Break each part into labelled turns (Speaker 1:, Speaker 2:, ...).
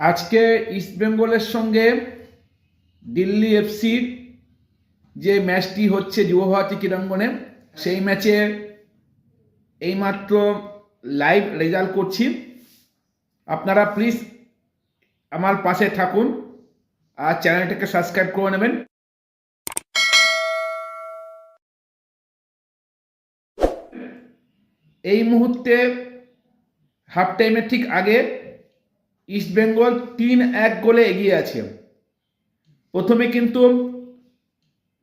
Speaker 1: আজকে ইস্টবেঙ্গলের সঙ্গে দিল্লি এফসির যে ম্যাচটি হচ্ছে যুবভারতী ক্রীড়াঙ্গনে, সেই ম্যাচে এইমাত্র লাইভ রেজাল্ট করছি। আপনারা প্লিজ আমার পাশে থাকুন আর চ্যানেলটাকে সাবস্ক্রাইব করে নেবেন। এই মুহূর্তে হাফ টাইমের ঠিক আগে ইস্টবেঙ্গল তিন এক গোলে এগিয়ে আছে। প্রথমে কিন্তু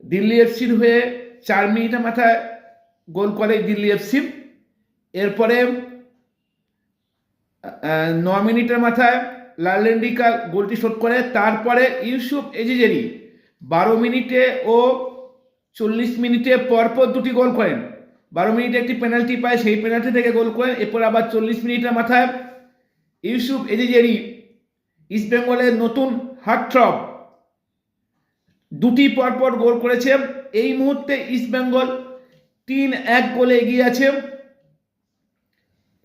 Speaker 1: দিল্লি এফসির হয়ে চার মিনিটের মাথায় গোল করে দিল্লি এফসি এরপরে ন মিনিটের মাথায় লালেন্ডিকা গোলটি শোধ করে, তারপরে ইউসুফ এজিজেরি বারো মিনিটে ও চল্লিশ মিনিটে পরপর দুটি গোল করেন। বারো মিনিটে একটি পেনাল্টি পায়, সেই পেনাল্টি থেকে গোল করেন, এরপর আবার চল্লিশ মিনিটের মাথায় ইউসুফ এজিজেরি ইস্টবেঙ্গলের নতুন হার্টথ্রব, দুটি পরপর গোল করেছে। এই মুহূর্তে ইস্টবেঙ্গল তিন এক গোলে এগিয়ে আছে।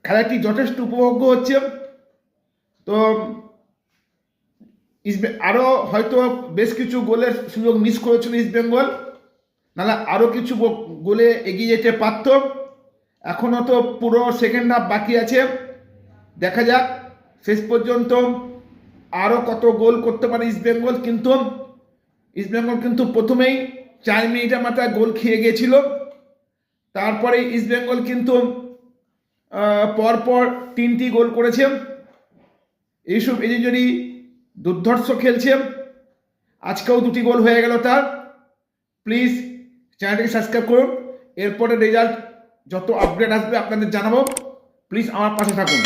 Speaker 1: খেলাটি যথেষ্ট উপভোগ্য হচ্ছে। তো আরও হয়তো বেশ কিছু গোলের সুযোগ মিস করেছিল ইস্টবেঙ্গল নাহলে আরও কিছু গোলে এগিয়ে যেতে পারত। এখনও তো পুরো সেকেন্ড হাফ বাকি আছে। দেখা যাক। শেষ পর্যন্ত আরও কত গোল করতে পারে ইস্টবেঙ্গল কিন্তু ইস্টবেঙ্গল কিন্তু প্রথমেই চার মিনিটের মাথায় গোল খেয়ে গিয়েছিল। তারপরে ইস্টবেঙ্গল কিন্তু পরপর তিনটি গোল করেছে। এইসব এজেন্টারি দুর্ধর্ষ খেলছে, আজকেও দুটি গোল হয়ে গেল তার। প্লিজ চ্যানেলটিকে সাবস্ক্রাইব করুন। এরপরে রেজাল্ট যত আপডেট আসবে আপনাদের জানাব। প্লিজ আমার পাশে থাকুন।